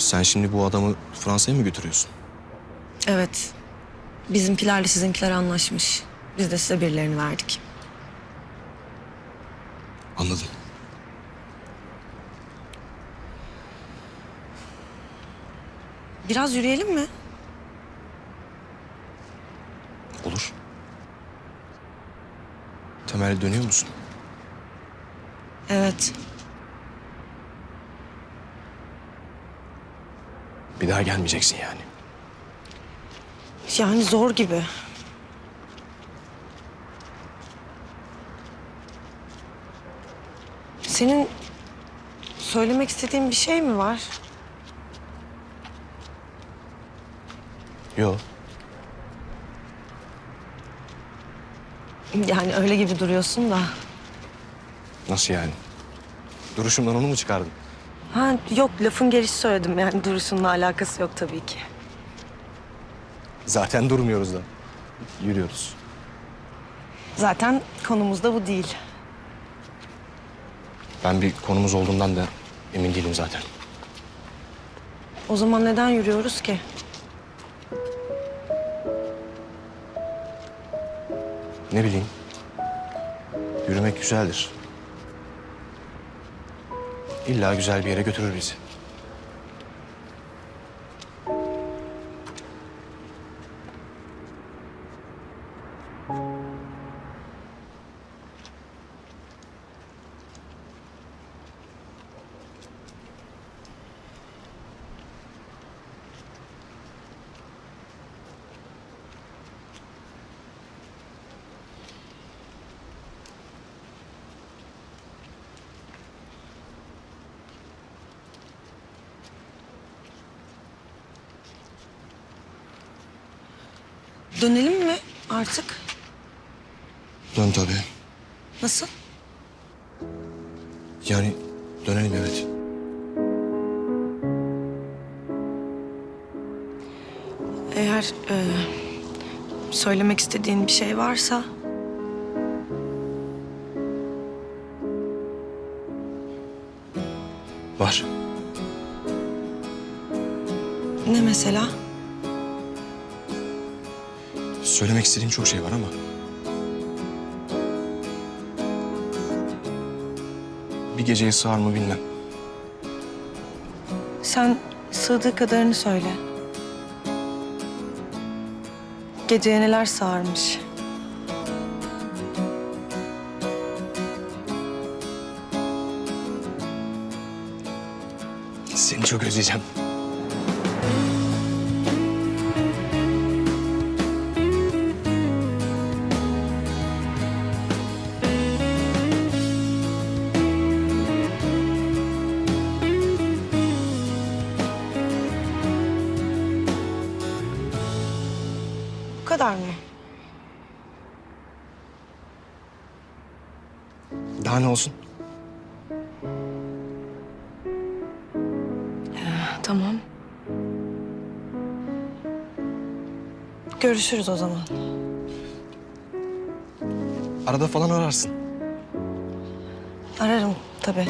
Sen şimdi bu adamı Fransa'ya mı götürüyorsun? Evet. Bizimkilerle sizinkiler anlaşmış. Biz de size birilerini verdik. Anladım. Biraz yürüyelim mi? Olur. Temel dönüyor musun? Evet. Daha gelmeyeceksin yani. Yani zor gibi. Senin söylemek istediğin bir şey mi var? Yok. Yani öyle gibi duruyorsun da. Nasıl yani? Duruşumdan onu mu çıkardın? Ha yok lafın gelişi söyledim yani duruşunla alakası yok tabii ki. Zaten durmuyoruz da. Yürüyoruz. Zaten konumuz da bu değil. Ben bir konumuz olduğundan da emin değilim zaten. O zaman neden yürüyoruz ki? Ne bileyim. Yürümek güzeldir. İlla güzel bir yere götürür bizi. Dönelim mi artık? Dön tabii. Nasıl? Yani dönelim evet. Eğer e, söylemek istediğin bir şey varsa Var. ne mesela? Söylemek istediğim çok şey var ama... Bir geceye sığar mı bilmem. Sen sığdığı kadarını söyle. Geceye neler sağarmış. Seni çok özleyeceğim. Kadar mı? Daha ne olsun? Tamam. Görüşürüz o zaman. Arada falan ararsın. Ararım tabii.